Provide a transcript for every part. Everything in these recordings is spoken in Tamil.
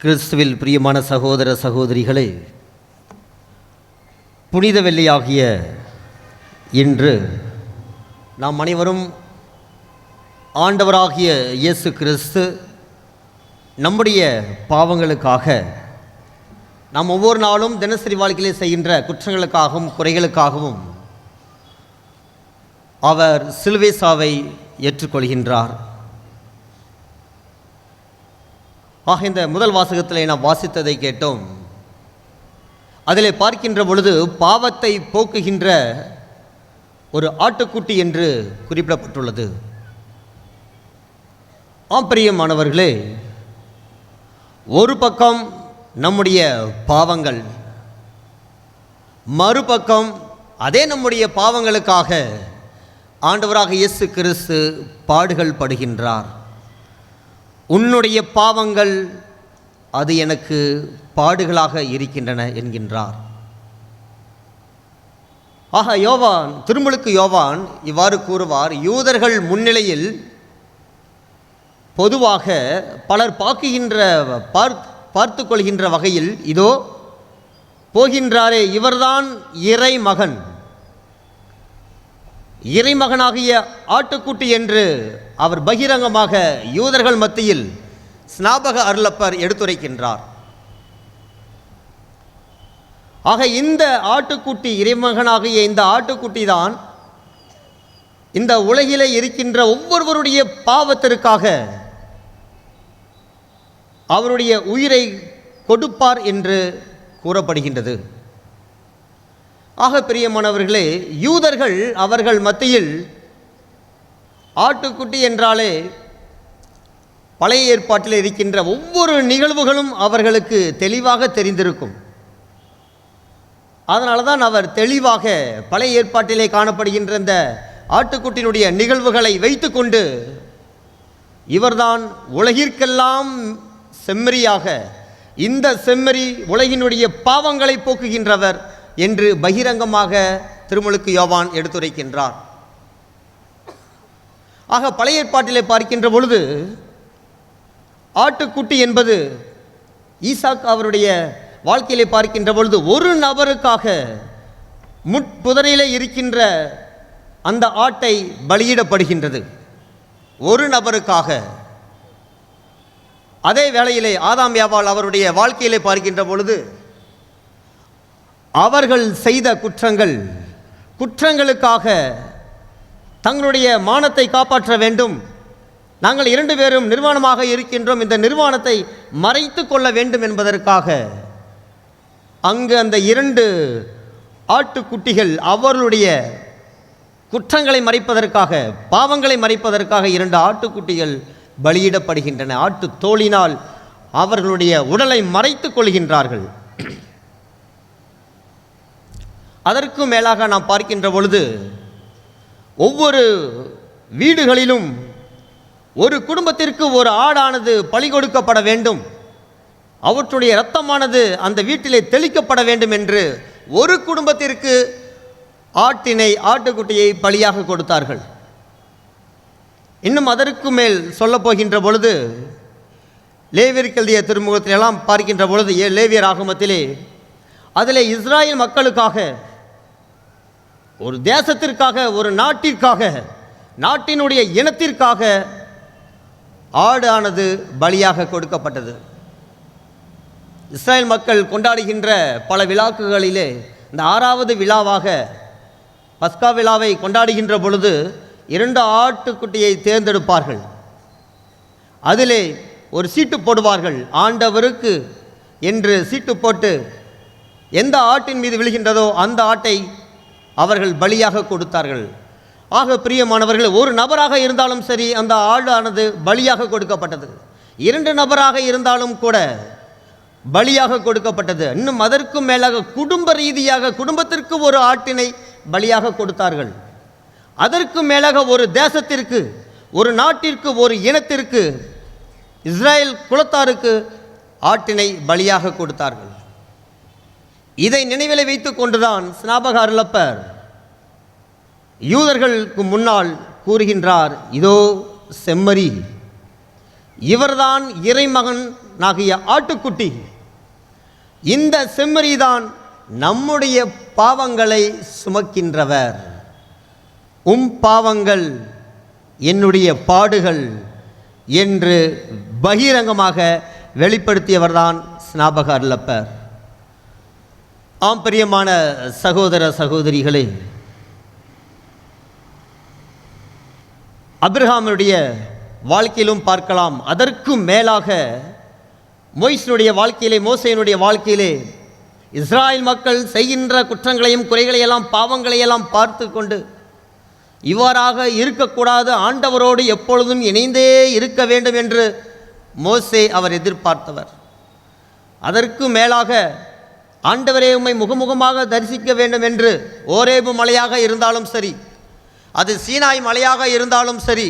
கிறிஸ்துவில் பிரியமான சகோதர சகோதரிகளே புனித வெள்ளியாகிய இன்று நாம் அனைவரும் ஆண்டவராகிய இயேசு கிறிஸ்து நம்முடைய பாவங்களுக்காக நாம் ஒவ்வொரு நாளும் தினசரி வாழ்க்கையிலே செய்கின்ற குற்றங்களுக்காகவும் குறைகளுக்காகவும் அவர் சிலுவை சாவை ஏற்றுக்கொள்கின்றார். ஆக இந்த முதல் வாசகத்தில் நாம் வாசித்ததை கேட்டோம். அதில் பார்க்கின்ற பொழுது பாவத்தை போக்குகின்ற ஒரு ஆட்டுக்குட்டி என்று குறிப்பிடப்பட்டுள்ளது. ஆம்பிரியமானவர்களே ஒரு பக்கம் நம்முடைய பாவங்கள் மறுபக்கம் அதே நம்முடைய பாவங்களுக்காக ஆண்டவராக இயேசு கிறிஸ்து பாடுகள் படுகின்றார். உன்னுடைய பாவங்கள் அது எனக்கு பாடுகளாக இருக்கின்றன என்கின்றார். ஆக யோவான் திருமுழுக்கு யோவான் இவ்வாறு கூறுவார் யூதர்கள் முன்னிலையில் பொதுவாக பலர் பார்க்குகின்ற பார்த் பார்த்து கொள்கின்ற வகையில் இதோ போகின்றாரே இவர்தான் இறை மகன் இறைமகனாகிய ஆட்டுக்குட்டி என்று அவர் பகிரங்கமாக யூதர்கள் மத்தியில் ஸ்நாபக அருளப்பர் எடுத்துரைக்கின்றார். ஆக இந்த ஆட்டுக்குட்டி இறைமகனாகிய இந்த ஆட்டுக்குட்டி தான் இந்த உலகிலே இருக்கின்ற ஒவ்வொருவருடைய பாவத்திற்காக அவருடைய உயிரை கொடுப்பார் என்று கூறப்படுகின்றது. ஆக பிரியமானவர்களே யூதர்கள் அவர்கள் மத்தியில் ஆட்டுக்குட்டி என்றாலே பழைய ஏற்பாட்டில் இருக்கின்ற ஒவ்வொரு நிகழ்வுகளும் அவர்களுக்கு தெளிவாக தெரிந்திருக்கும். அதனால தான் அவர் தெளிவாக பழைய ஏற்பாட்டிலே காணப்படுகின்ற இந்த ஆட்டுக்குட்டினுடைய நிகழ்வுகளை வைத்துக்கொண்டு இவர்தான் உலகிற்கெல்லாம் செம்மறியாக இந்த செம்மறி உலகினுடைய பாவங்களை போக்குகின்றவர். என்று பகிரங்கமாக திருமுழுக்கு யோவான் எடுத்துரைக்கின்றார். ஆக பழைய ஏற்பாட்டிலே பார்க்கின்ற பொழுது ஆட்டுக்குட்டி என்பது ஈசாக் அவருடைய வாழ்க்கையிலே பார்க்கின்ற பொழுது ஒரு நபருக்காக முட்புதரையிலே இருக்கின்ற அந்த ஆட்டை பலியிடப்படுகின்றது. ஒரு நபருக்காக. அதே வேளையிலே ஆதாம் யாவால் அவருடைய வாழ்க்கையிலே பார்க்கின்ற பொழுது அவர்கள் செய்த குற்றங்கள் குற்றங்களுக்காக தங்களுடைய மானத்தை காப்பாற்ற வேண்டும். நாங்கள் இரண்டு பேரும் நிர்வாணமாக இருக்கின்றோம். இந்த நிர்வாணத்தை மறைத்து கொள்ள வேண்டும் என்பதற்காக அங்கு அந்த இரண்டு ஆட்டுக்குட்டிகள் அவர்களுடைய குற்றங்களை மறைப்பதற்காக பாவங்களை மறைப்பதற்காக இரண்டு ஆட்டுக்குட்டிகள் பலியிடப்படுகின்றன. ஆட்டு தோளினால் அவர்களுடைய உடலை மறைத்து கொள்கின்றார்கள். அதற்கும் மேலாக நாம் பார்க்கின்ற பொழுது ஒவ்வொரு வீடுகளிலும் ஒரு குடும்பத்திற்கு ஒரு ஆடானது பழி கொடுக்கப்பட வேண்டும். அவற்றுடைய இரத்தமானது அந்த வீட்டிலே தெளிக்கப்பட வேண்டும் என்று ஒரு குடும்பத்திற்கு ஆட்டினை ஆட்டுக்குட்டியை பலியாக கொடுத்தார்கள். இன்னும் அதற்கு மேல் சொல்லப்போகின்ற பொழுது லேவியர் கல்திய திருமுகத்திலெல்லாம் பார்க்கின்ற பொழுது ஏ லேவியர் ஆகமத்திலே அதில் இஸ்ராயல் மக்களுக்காக ஒரு தேசத்திற்காக ஒரு நாட்டிற்காக நாட்டினுடைய இனத்திற்காக ஆடானது பலியாக கொடுக்கப்பட்டது. இஸ்ரேல் மக்கள் கொண்டாடுகின்ற பல விழாக்குகளிலே இந்த ஆறாவது விழாவாக பஸ்கா விழாவை கொண்டாடுகின்ற பொழுது இரண்டு ஆட்டுக்குட்டியை தேர்ந்தெடுப்பார்கள். அதிலே ஒரு சீட்டு போடுவார்கள். ஆண்டவருக்கு என்று சீட்டு போட்டு எந்த ஆட்டின் மீது விழுகின்றதோ அந்த ஆட்டை அவர்கள் பலியாக கொடுத்தார்கள். ஆக பிரியமானவர்கள் ஒரு நபராக இருந்தாலும் சரி அந்த ஆளானது பலியாக கொடுக்கப்பட்டது. இரண்டு நபராக இருந்தாலும் கூட பலியாக கொடுக்கப்பட்டது. இன்னும் அதற்கும் மேலாக குடும்ப ரீதியாக குடும்பத்திற்கு ஒரு ஆட்டினை பலியாக கொடுத்தார்கள். அதற்கு மேலாக ஒரு தேசத்திற்கு ஒரு நாட்டிற்கு ஒரு இனத்திற்கு இஸ்ரேல் குலத்தாருக்கு ஆட்டினை பலியாக கொடுத்தார்கள். இதை நினைவில் வைத்து கொண்டுதான் ஸ்நாபக அருளப்பர் யூதர்களுக்கு முன்னால் கூறுகின்றார் இதோ செம்மறி இவர்தான் இறைமகன் ஆகிய ஆட்டுக்குட்டி. இந்த செம்மறிதான் நம்முடைய பாவங்களை சுமக்கின்றவர். உம் பாவங்கள் என்னுடைய பாடுகள் என்று பகிரங்கமாக வெளிப்படுத்தியவர்தான் ஸ்நாபக அல்லப்பர் ஆம் பிரியமான சகோதர சகோதரிகளே. அப்ரஹாமுடைய வாழ்க்கையிலும் பார்க்கலாம். அதற்கும் மேலாக மொய்சனுடைய வாழ்க்கையிலே மோசையனுடைய வாழ்க்கையிலே இஸ்ராயல் மக்கள் செய்கின்ற குற்றங்களையும் குறைகளையெல்லாம் பாவங்களையெல்லாம் பார்த்து கொண்டு இவ்வாறாக இருக்கக்கூடாது. ஆண்டவரோடு எப்பொழுதும் இணைந்தே இருக்க வேண்டும் என்று மோசே அவர் எதிர்பார்த்தவர். அதற்கு மேலாக ஆண்டவரே உம்மை முகமுகமாக தரிசிக்க வேண்டும் என்று ஓரேபு மலையாக இருந்தாலும் சரி அது சீனாய் மலையாக இருந்தாலும் சரி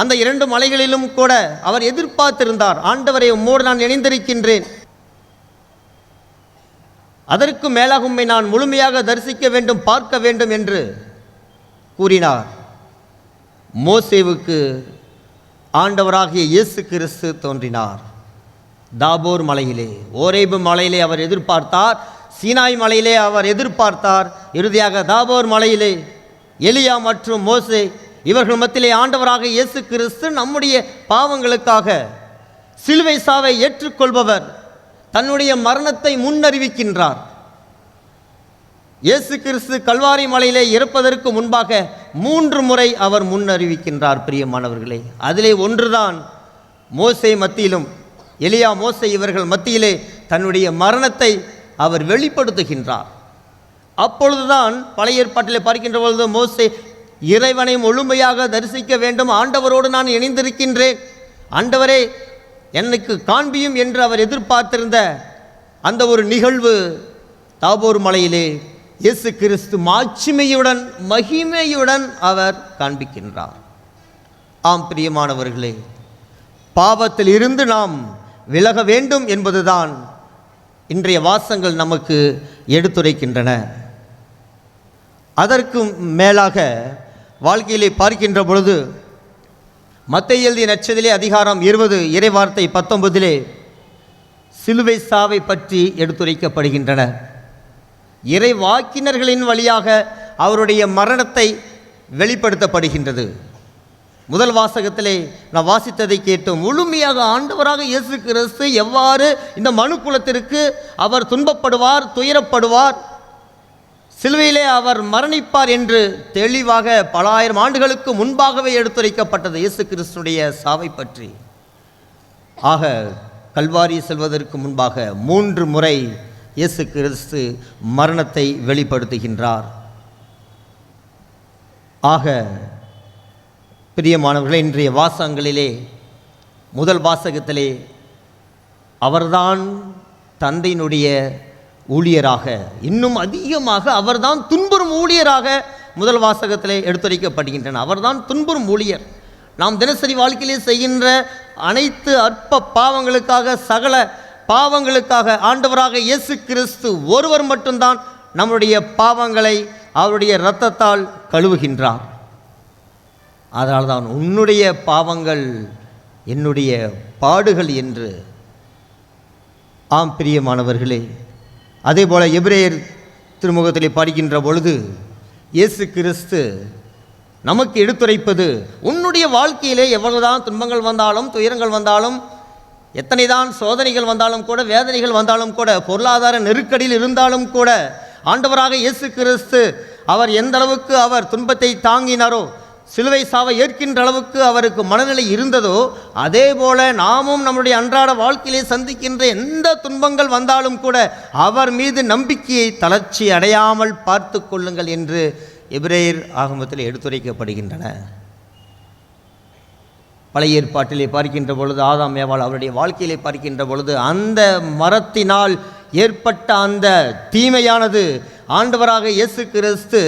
அந்த இரண்டு மலைகளிலும் கூட அவர் எதிர்பார்த்திருந்தார் ஆண்டவரை உம்மோடு நான் இணைந்திருக்கின்றேன். அதற்கு மேலாக உம்மை நான் முழுமையாக தரிசிக்க வேண்டும் பார்க்க வேண்டும் என்று கூறினார். மோசேவுக்கு ஆண்டவராகிய இயேசு கிறிஸ்து தோன்றினார். தாபோர் மலையிலே ஓரேபு மலையிலே அவர் எதிர்பார்த்தார் சீனாய் மலையிலே அவர் எதிர்பார்த்தார். இறுதியாக தாபோர் மலையிலே எலியா மற்றும் மோசே இவர்கள் மத்தியிலே ஆண்டவராக இயேசு கிறிஸ்து நம்முடைய பாவங்களுக்காக சிலுவை சாவை ஏற்றுக்கொள்பவர். தன்னுடைய மரணத்தை முன்னறிவிக்கின்றார். இயேசு கிறிஸ்து கல்வாரி மலையிலே இறப்பதற்கு முன்பாக மூன்று முறை அவர் முன்னறிவிக்கின்றார் பிரியமானவர்களே. அதிலே ஒன்றுதான் மோசை மத்தியிலும் எலியா மோசை இவர்கள் மத்தியிலே தன்னுடைய மரணத்தை அவர் வெளிப்படுத்துகின்றார். அப்பொழுதுதான் பழைய ஏற்பாட்டில் பார்க்கின்ற பொழுது மோசை இறைவனை முழுமையாக தரிசிக்க வேண்டும். ஆண்டவரோடு நான் இணைந்திருக்கின்றேன். ஆண்டவரே எனக்கு காண்பியும் என்று அவர் எதிர்பார்த்திருந்த அந்த ஒரு நிகழ்வு தாபோர் மலையிலே இயேசு கிறிஸ்து மாட்சிமையுடன் மகிமையுடன் அவர் காண்பிக்கின்றார். ஆம் பிரியமானவர்களே பாவத்தில் இருந்து நாம் விலக வேண்டும் என்பதுதான் இன்றைய வாசங்கள் நமக்கு எடுத்துரைக்கின்றன. அதற்கும் மேலாக வாழ்க்கையிலே பார்க்கின்ற பொழுது மத்திய எழுதிய நச்சதிலே அதிகாரம் இருபது இறைவார்த்தை பத்தொன்பதிலே சிலுவை சாவை பற்றி எடுத்துரைக்கப்படுகின்றன. இறை வாக்கினர்களின் வழியாக அவருடைய மரணத்தை வெளிப்படுத்தப்படுகின்றது. முதல் வாசகத்திலே நான் வாசித்ததை கேட்டோம் முழுமையாக ஆண்டவராக இயேசு கிறிஸ்து எவ்வாறு இந்த மனு குலத்திற்கு அவர் துன்பப்படுவார் துயரப்படுவார் சிலுவையிலே அவர் மரணிப்பார் என்று தெளிவாக பல ஆயிரம் ஆண்டுகளுக்கு முன்பாகவே எடுத்துரைக்கப்பட்டது இயேசு கிறிஸ்துடைய சாவை பற்றி. ஆக கல்வாரி செல்வதற்கு முன்பாக மூன்று முறை இயேசு கிறிஸ்து மரணத்தை வெளிப்படுத்துகின்றார். ஆக பிரியமானவர்களே இன்றைய வாசகங்களிலே முதல் வாசகத்திலே அவர்தான் தந்தையினுடைய ஊழியராக இன்னும் அதிகமாக அவர்தான் துன்புறும் ஊழியராக முதல் வாசகத்திலே எடுத்துரைக்கப்படுகின்றன. அவர்தான் துன்புறும் ஊழியர். நாம் தினசரி வாழ்க்கையிலே செய்கின்ற அனைத்து அற்ப பாவங்களுக்காக சகல பாவங்களுக்காக ஆண்டவராக இயேசு கிறிஸ்து ஒருவர் மட்டும்தான் நம்முடைய பாவங்களை அவருடைய இரத்தத்தால் கழுவுகின்றார். அதனால் தான் உன்னுடைய பாவங்கள் என்னுடைய பாடுகள் என்று. ஆம் பிரியமானவர்களே அதே போல் எபிரேயர் திருமுகத்தில் படிக்கின்ற பொழுது இயேசு கிறிஸ்து நமக்கு எடுத்துரைப்பது உன்னுடைய வாழ்க்கையிலே எவ்வளவுதான் துன்பங்கள் வந்தாலும் துயரங்கள் வந்தாலும் எத்தனைதான் சோதனைகள் வந்தாலும் கூட வேதனைகள் வந்தாலும் கூட பொருளாதார நெருக்கடியில் இருந்தாலும் கூட ஆண்டவராக இயேசு கிறிஸ்து அவர் எந்த அளவுக்கு அவர் துன்பத்தை தாங்கினாரோ சிலுவை சாவை ஏற்கின்ற அளவுக்கு அவருக்கு மனநிலை இருந்ததோ அதே போல நாமும் நம்முடைய அன்றாட வாழ்க்கையிலே சந்திக்கின்ற எந்த துன்பங்கள் வந்தாலும் கூட அவர் மீது நம்பிக்கையை தளர்ச்சி அடையாமல் பார்த்து கொள்ளுங்கள் என்று எபிரேயர் ஆகமத்தில் எடுத்துரைக்கப்படுகின்றன. பழைய ஏற்பாட்டிலே பார்க்கின்ற பொழுது ஆதாம் ஏவாள் அவருடைய வாழ்க்கையிலே பார்க்கின்ற பொழுது அந்த மரத்தினால் ஏற்பட்ட அந்த தீமையானது ஆண்டவராக இயேசு கிறிஸ்து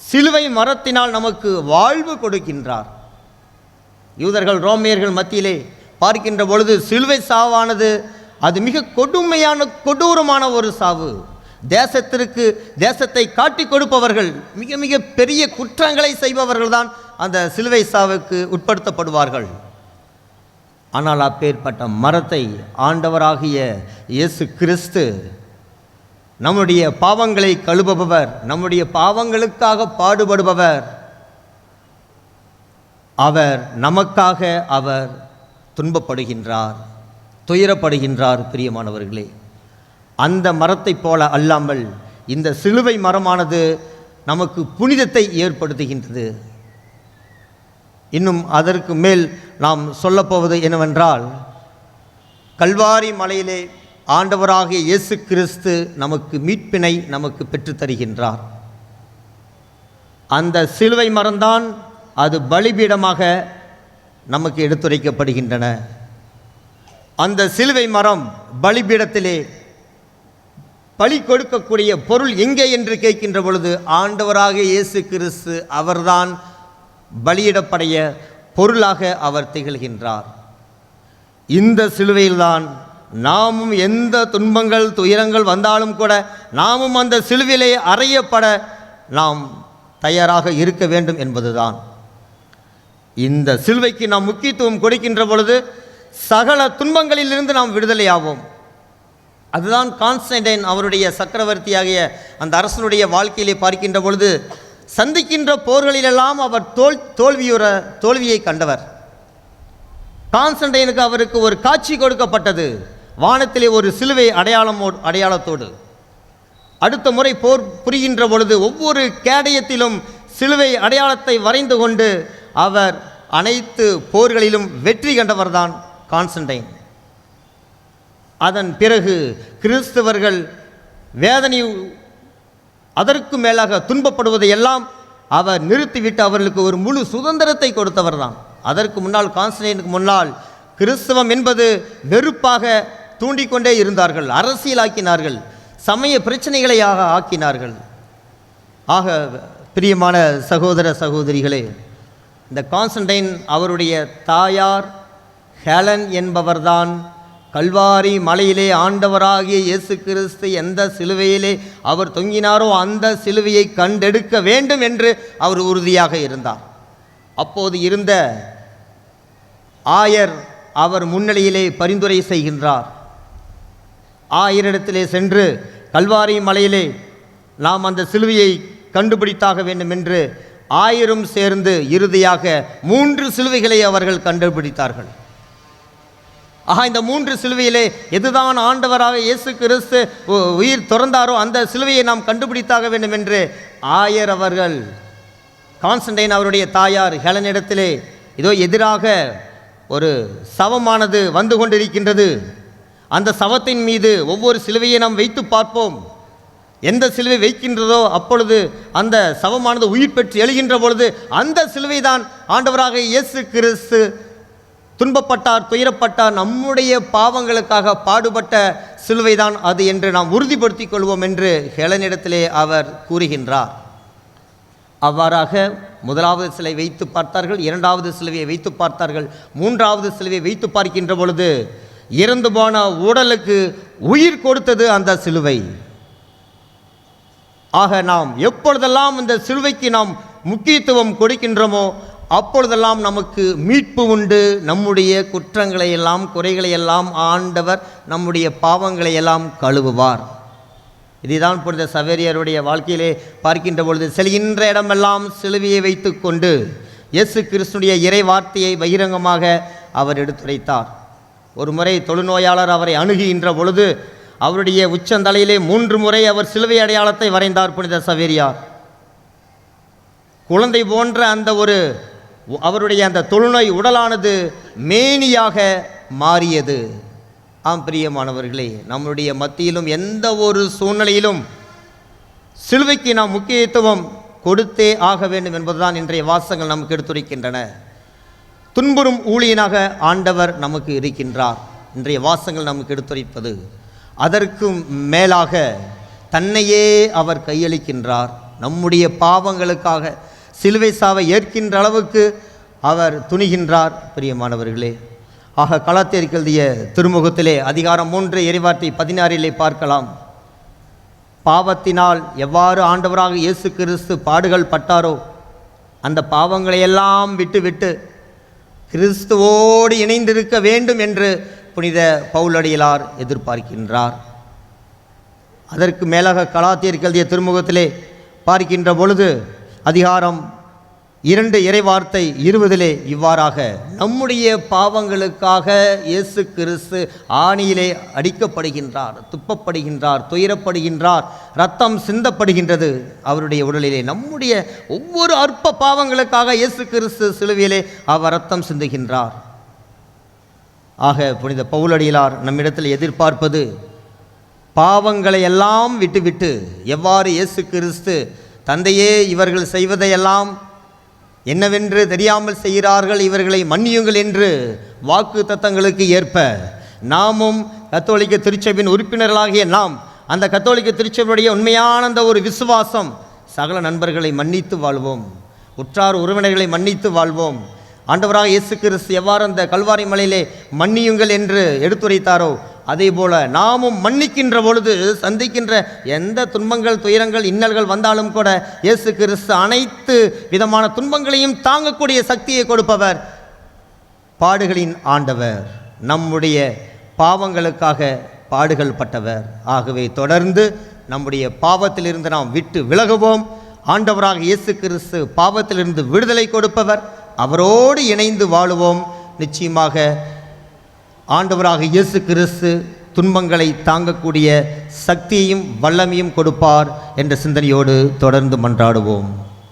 சிலுவை மரத்தினால் நமக்கு வாழ்வு கொடுக்கின்றார். யூதர்கள் ரோமியர்கள் மத்தியிலே பார்க்கின்ற பொழுது சிலுவை சாவானது அது மிக கொடுமையான கொடூரமான ஒரு சாவு. தேசத்திற்கு தேசத்தை காட்டி கொடுப்பவர்கள் மிக மிக பெரிய குற்றங்களை செய்பவர்கள் தான் அந்த சிலுவை சாவுக்கு உட்படுத்தப்படுவார்கள். ஆனால் அப்பேற்பட்ட மரத்தை ஆண்டவராகிய இயேசு கிறிஸ்து நம்முடைய பாவங்களை கழுவுபவர் நம்முடைய பாவங்களுக்காக பாடுபடுபவர். அவர் நமக்காக அவர் துன்பப்படுகின்றார் துயரப்படுகின்றார் பிரியமானவர்களே. அந்த மரத்தைப் போல அல்லாமல் இந்த சிலுவை மரமானது நமக்கு புனிதத்தை ஏற்படுத்துகின்றது. இன்னும் அதற்கு மேல் நாம் சொல்லப்போவது என்னவென்றால் கல்வாரி மலையிலே ஆண்டவராகிய இயேசு கிறிஸ்து நமக்கு மீட்பினை நமக்கு பெற்றுத்தருகின்றார். அந்த சிலுவை மரந்தான் அது பலிபீடமாக நமக்கு எடுத்துரைக்கப்படுகின்றன. அந்த சிலுவை மரம் பலிபீடத்திலே பலி கொடுக்கக்கூடிய பொருள் எங்கே என்று கேட்கின்ற பொழுது ஆண்டவராக இயேசு கிறிஸ்து அவர்தான் பலியிடப்படைய பொருளாக அவர் திகழ்கின்றார். இந்த சிலுவையில்தான் நாமும் எந்த துன்பங்கள் துயரங்கள் வந்தாலும் கூட நாமும் அந்த சிலுவிலே அறையப்பட நாம் தயாராக இருக்க வேண்டும் என்பதுதான். இந்த சிலுவைக்கு நாம் முக்கியத்துவம் கொடுக்கின்ற பொழுது சகல துன்பங்களிலிருந்து நாம் விடுதலையாவோம். அதுதான் கான்ஸ்டன்டைன் அவருடைய சக்கரவர்த்தியாகிய அந்த அரசனுடைய வாழ்க்கையிலே பார்க்கின்ற பொழுது சந்திக்கின்ற போர்களிலெல்லாம் அவர் தோல் தோல்வியுற தோல்வியை கண்டவர். கான்ஸ்டன்டைனுக்கு அவருக்கு ஒரு காட்சி கொடுக்கப்பட்டது. வானத்திலே ஒரு சிலுவை அடையாளமோ அடையாளத்தோடு. அடுத்த முறை போர் புரிகின்ற பொழுது ஒவ்வொரு கேடயத்திலும் சிலுவை அடையாளத்தை வரைந்து கொண்டு அவர் அனைத்து போர்களிலும் வெற்றி கண்டவர்தான் கான்ஸ்டன்டைன். அதன் பிறகு கிறிஸ்தவர்கள் வேதனை அதற்கு மேலாக துன்பப்படுவதை எல்லாம் அவர் நிறுத்திவிட்டு அவர்களுக்கு ஒரு முழு சுதந்திரத்தை கொடுத்தவர்தான். அதற்கு முன்னால் கான்ஸ்டன்டைனுக்கு முன்னால் கிறிஸ்தவம் என்பது வெறுப்பாக தூண்டிக்கொண்டே இருந்தார்கள் அரசியலாக்கினார்கள் சமய பிரச்சனைகளையாக ஆக்கினார்கள். ஆக பிரியமான சகோதர சகோதரிகளே இந்த கான்ஸ்டன்டைன் அவருடைய தாயார் ஹேலன் என்பவர்தான் கல்வாரி மலையிலே ஆண்டவராகிய இயேசு கிறிஸ்து எந்த சிலுவையிலே அவர் தொங்கினாரோ அந்த சிலுவையை கண்டெடுக்க வேண்டும் என்று அவர் உறுதியாக இருந்தார். அப்போது இருந்த ஆயர் அவர் முன்னிலையிலே பரிந்துரை செய்கின்றார். ஆயிரிடத்திலே சென்று கல்வாரி மலையிலே நாம் அந்த சிலுவையை கண்டுபிடித்தாக வேண்டும் என்று ஆயிரம் சேர்ந்து இறுதியாக மூன்று சிலுவைகளை அவர்கள் கண்டுபிடித்தார்கள். ஆஹா இந்த மூன்று சிலுவையிலே எதுதான் ஆண்டவராக இயேசு கிறிஸ்து உ- உயிர் துறந்தாரோ அந்த சிலுவையை நாம் கண்டுபிடித்தாக வேண்டும் என்று ஆயர் அவர்கள் கான்ஸ்டன்டைன் அவருடைய தாயார் ஹெலனிடத்திலே இதோ எதிராக ஒரு சவமானது வந்து கொண்டிருக்கின்றது. அந்த சவத்தின் மீது ஒவ்வொரு சிலுவையை நாம் வைத்து பார்ப்போம். எந்த சிலுவை வைக்கின்றதோ அப்பொழுது அந்த சவமானது உயிர் பெற்று எழுகின்ற பொழுது அந்த சிலுவை தான் ஆண்டவராக இயேசு கிறிஸ்து துன்பப்பட்டார் துயரப்பட்டார் நம்முடைய பாவங்களுக்காக பாடுபட்ட சிலுவைதான் அது என்று நாம் உறுதிப்படுத்திக் கொள்வோம் என்று ஹெலனிடத்திலே அவர் கூறுகின்றார். அவ்வாறாக முதலாவது சிலை வைத்து பார்த்தார்கள் இரண்டாவது சிலுவையை வைத்து பார்த்தார்கள் மூன்றாவது சிலுவையை வைத்து பார்க்கின்ற பொழுது இறந்து போன உடலுக்கு உயிர் கொடுத்தது அந்த சிலுவை. ஆக நாம் எப்பொழுதெல்லாம் இந்த சிலுவைக்கு நாம் முக்கியத்துவம் கொடுக்கின்றோமோ அப்பொழுதெல்லாம் நமக்கு மீட்பு உண்டு. நம்முடைய குற்றங்களை எல்லாம் குறைகளை எல்லாம் ஆண்டவர் நம்முடைய பாவங்களை எல்லாம் கழுவுவார். இதுதான் புனித சவேரியருடைய வாழ்க்கையிலே பார்க்கின்ற பொழுது செல்கின்ற இடமெல்லாம் சிலுவையை வைத்துக்கொண்டு இயேசு கிறிஸ்துடைய இறை வார்த்தையை பகிரங்கமாக அவர் எடுத்துரைத்தார். ஒரு முறை தொழுநோயாளர் அவரை அணுகுகின்ற பொழுது அவருடைய உச்சந்தலையிலே மூன்று முறை அவர் சிலுவை அடையாளத்தை வரைந்தார் புனித சவேரியார் குழந்தை போன்ற அந்த ஒரு அவருடைய அந்த தொழுநோய் உடலானது மேனியாக மாறியது. ஆம் பிரியமானவர்களே நம்முடைய மத்தியிலும் எந்த ஒரு சூழ்நிலையிலும் சிலுவைக்கு நாம் முக்கியத்துவம் கொடுத்தே ஆக வேண்டும் என்பதுதான் இன்றைய வாசங்கள் நமக்கு எடுத்துரைக்கின்றன. துன்புறும் ஊழியனாக ஆண்டவர் நமக்கு இருக்கின்றார். இன்றைய வாசங்கள் நமக்கு எடுத்துரைப்பது அதற்கும் மேலாக தன்னையே அவர் கையளிக்கின்றார். நம்முடைய பாவங்களுக்காக சிலுவை சாவை ஏற்கின்ற அளவுக்கு அவர் துணிகின்றார் பிரியமானவர்களே. ஆக களத்தேற்கெழுதிய திருமுகத்திலே அதிகாரம் மூன்று எரிவார்த்தை பதினாறிலே பார்க்கலாம். பாவத்தினால் எவ்வாறு ஆண்டவராக இயேசு கிறிஸ்து பாடுகள் பட்டாரோ அந்த பாவங்களையெல்லாம் விட்டு விட்டு கிறிஸ்துவோடு இணைந்திருக்க வேண்டும் என்று புனித பவுலடிகளார் எதிர்பார்க்கின்றார். அதற்கு மேலாக கலாத்தியர் கல்விய திருமுகத்திலே பார்க்கின்ற பொழுது அதிகாரம் இரண்டு இறைவார்த்தை இருபதிலே இவ்வாறாக நம்முடைய பாவங்களுக்காக இயேசு கிறிஸ்து ஆணியிலே அடிக்கப்படுகின்றார் துப்பப்படுகின்றார் துயரப்படுகின்றார் ரத்தம் சிந்தப்படுகின்றது அவருடைய உடலிலே. நம்முடைய ஒவ்வொரு அற்ப பாவங்களுக்காக இயேசு கிறிஸ்து சிலுவையிலே அவர் ரத்தம் சிந்துகின்றார். ஆக புனித பவுலடியிலார் நம்மிடத்தில் எதிர்பார்ப்பது பாவங்களை எல்லாம் விட்டுவிட்டு எவ்வாறு இயேசு கிறிஸ்து தந்தையே இவர்கள் செய்வதையெல்லாம் என்னவென்று தெரியாமல் செய்கிறார்கள் இவர்களை மன்னியுங்கள் என்று வாக்கு தத்தங்களுக்கு ஏற்ப நாமும் கத்தோலிக்க திருச்சபின் உறுப்பினர்களாகிய நாம் அந்த கத்தோலிக்க திருச்சபையுடைய உண்மையான அந்த ஒரு விசுவாசம் சகல நண்பர்களை மன்னித்து வாழ்வோம். உற்றார் உறவினர்களை மன்னித்து வாழ்வோம். ஆண்டவராக இயேசு கிறிஸ்து எவ்வாறு அந்த கல்வாரி மலையிலே மன்னியுங்கள் என்று எடுத்துரைத்தாரோ அதே போல நாமும் மன்னிக்கின்ற பொழுது சந்திக்கின்ற எந்த துன்பங்கள் துயரங்கள் இன்னல்கள் வந்தாலும் கூட இயேசு கிறிஸ்து அனைத்து விதமான துன்பங்களையும் தாங்கக்கூடிய சக்தியை கொடுப்பவர் பாடுகளின் ஆண்டவர். நம்முடைய பாவங்களுக்காக பாடுகள் பட்டவர். ஆகவே தொடர்ந்து நம்முடைய பாவத்திலிருந்து நாம் விட்டு விலகுவோம். ஆண்டவராக இயேசு கிறிஸ்து பாவத்திலிருந்து விடுதலை கொடுப்பவர். அவரோடு இணைந்து வாழுவோம். நிச்சயமாக ஆண்டவராக இயேசு கிறிஸ்து துன்பங்களை தாங்கக்கூடிய சக்தியையும் வல்லமையும் கொடுப்பார் என்ற சிந்தனையோடு தொடர்ந்து மன்றாடுவோம்.